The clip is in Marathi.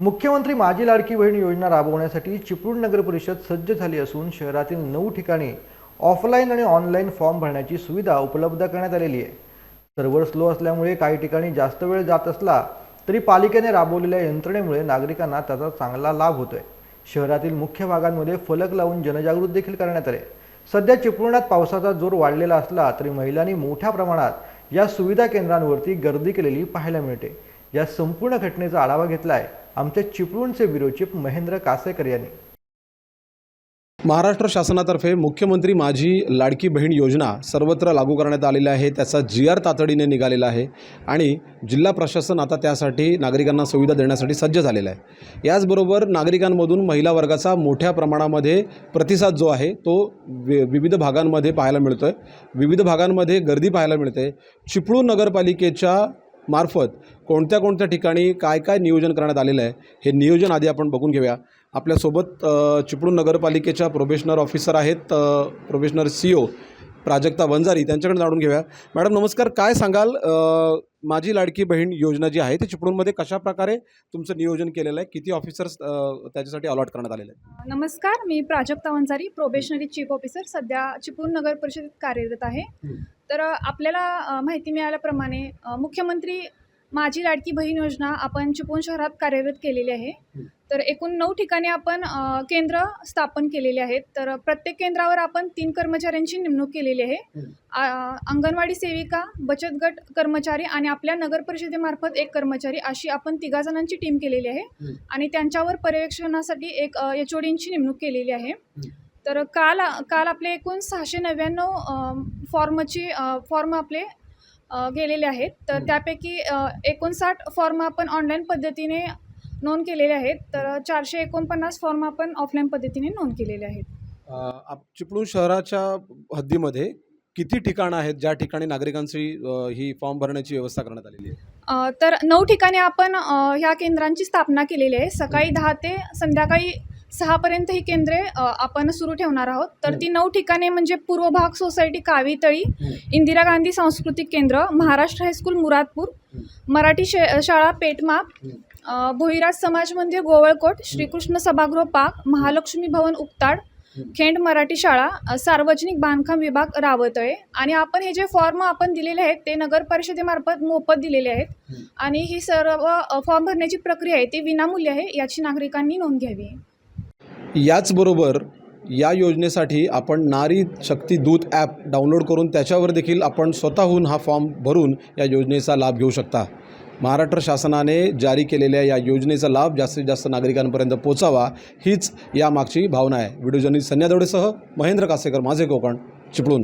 मुख्यमंत्री माझी लाडकी बहीण योजना राबवण्यासाठी चिपळूण नगर परिषद सज्ज झाली असून शहरातील नऊ ठिकाणी ऑफलाईन आणि ऑनलाईन फॉर्म भरण्याची सुविधा उपलब्ध करण्यात आलेली आहे. सर्व्हर स्लो असल्यामुळे काही ठिकाणी जास्त वेळ जात असला तरी पालिकेने राबवलेल्या यंत्रणेमुळे नागरिकांना त्याचा चांगला लाभ होतोय. शहरातील मुख्य भागांमध्ये फलक लावून जनजागृत देखील करण्यात आले सध्या चिपळुणात पावसाचा जोर वाढलेला असला तरी महिलांनी मोठ्या प्रमाणात या सुविधा केंद्रांवरती गर्दी केलेली पाहायला मिळते. या संपूर्ण घटनेचा आढावा घेतला आहे आमच्या चिपळूणचे ब्युरो महेंद्र कासेकर यांनी. महाराष्ट्र शासनातर्फे मुख्यमंत्री माझी लाडकी बहीण योजना सर्वत्र लागू करण्यात आलेली आहे. त्याचा जी आर तातडीने निघालेला आहे आणि जिल्हा प्रशासन आता त्यासाठी नागरिकांना सुविधा देण्यासाठी सज्ज झालेला आहे. याचबरोबर नागरिकांमधून महिला वर्गाचा मोठ्या प्रमाणामध्ये प्रतिसाद जो आहे तो वि विविध भागांमध्ये पाहायला मिळतो आहे विविध भागांमध्ये गर्दी पाहायला मिळते. चिपळूण नगरपालिकेच्या मार्फत कोणत्या कोणत्या ठिकाणी काय काय नियोजन करण्यात आलेलं आहे हे नियोजन आधी आपण बघून घेऊया. आपल्यासोबत चिपळूण नगरपालिकेच्या प्रोबेशनर ऑफिसर आहेत probationer C O Prajakta Vanjari त्यांच्याकडे जाणून घेऊया. मॅडम नमस्कार. काय सांगाल? माझी लाडकी बहीण योजना जी आहे ती चिपळूणमध्ये कशा प्रकारे तुमचं नियोजन केलेलं आहे? किती ऑफिसर्स त्याच्यासाठी अलॉट करण्यात आलेले आहेत? नमस्कार. मी Prajakta Vanjari probationary chief officer सध्या चिपळूण नगर परिषदेत कार्यरत आहे. तर आपल्याला माहिती मिळाल्याप्रमाणे मुख्यमंत्री माझी लाडकी बहीण योजना आपण चिपळूण शहरात कार्यरत केलेली आहे. तर एकूण नऊ ठिकाणी आपण केंद्र स्थापन केलेले आहेत. तर प्रत्येक केंद्रावर आपण तीन कर्मचाऱ्यांची नेमणूक केलेली आहे. अंगणवाडी सेविका बचत गट कर्मचारी आणि आपल्या नगर परिषदेमार्फत एक कर्मचारी अशी आपण तिघा जणांची टीम केलेली आहे. आणि त्यांच्यावर पर्यवेक्षणासाठी एक एच ओ डींची नेमणूक केलेली आहे. तर काल काल आपले एकूण सहाशे नव्याण्णव फॉर्मची फॉर्म आपले गेलेले आहेत. तर त्यापैकी एकोणसाठ फॉर्म आपण ऑनलाईन पद्धतीने नोंद केलेले आहेत. तर चारशे एकोणपन्नास फॉर्म आपण ऑफलाईन पद्धतीने नोंद केलेले आहेत. आप चिपळूण शहराच्या हद्दीमध्ये किती ठिकाणं आहेत ज्या ठिकाणी नागरिकांची ही फॉर्म भरण्याची व्यवस्था करण्यात आलेली आहे? तर नऊ ठिकाणी आपण ह्या केंद्रांची स्थापना केलेली आहे. सकाळी दहा ते संध्याकाळी सहापर्यंत ही केंद्रे आपण सुरू ठेवणार आहोत. तर ती नऊ ठिकाणे म्हणजे पूर्व भाग सोसायटी कावीतळी इंदिरा गांधी सांस्कृतिक केंद्र महाराष्ट्र हायस्कूल मुरादपूर मराठी शे शाळा पेटमाप भोईराज समाज मंदिर गोवळकोट श्रीकृष्ण सभागृह पाक महालक्ष्मी भवन उक्ताड खेंड मराठी शाळा सार्वजनिक बांधकाम विभाग रावतळे. आणि आपण हे जे फॉर्म आपण दिलेले आहेत ते नगर परिषदेमार्फत मोफत दिलेले आहेत. आणि ही सर्व फॉर्म भरण्याची प्रक्रिया आहे ती विनामूल्य आहे याची नागरिकांनी नोंद घ्यावी. याचबरोबर या योजनेसाठी आपण नारी शक्ती दूत ॲप डाउनलोड करून त्याच्यावर देखील आपण स्वतःहून हा फॉर्म भरून या योजनेचा लाभ घेऊ शकता. महाराष्ट्र शासनाने जारी केलेल्या या योजनेचा लाभ जास्तीत जास्त नागरिकांपर्यंत पोचावा हीच यामागची भावना आहे. व्हिडिओ जर्नलिस्ट संध्या महेंद्र कासेकर माझे कोकण चिपळूण.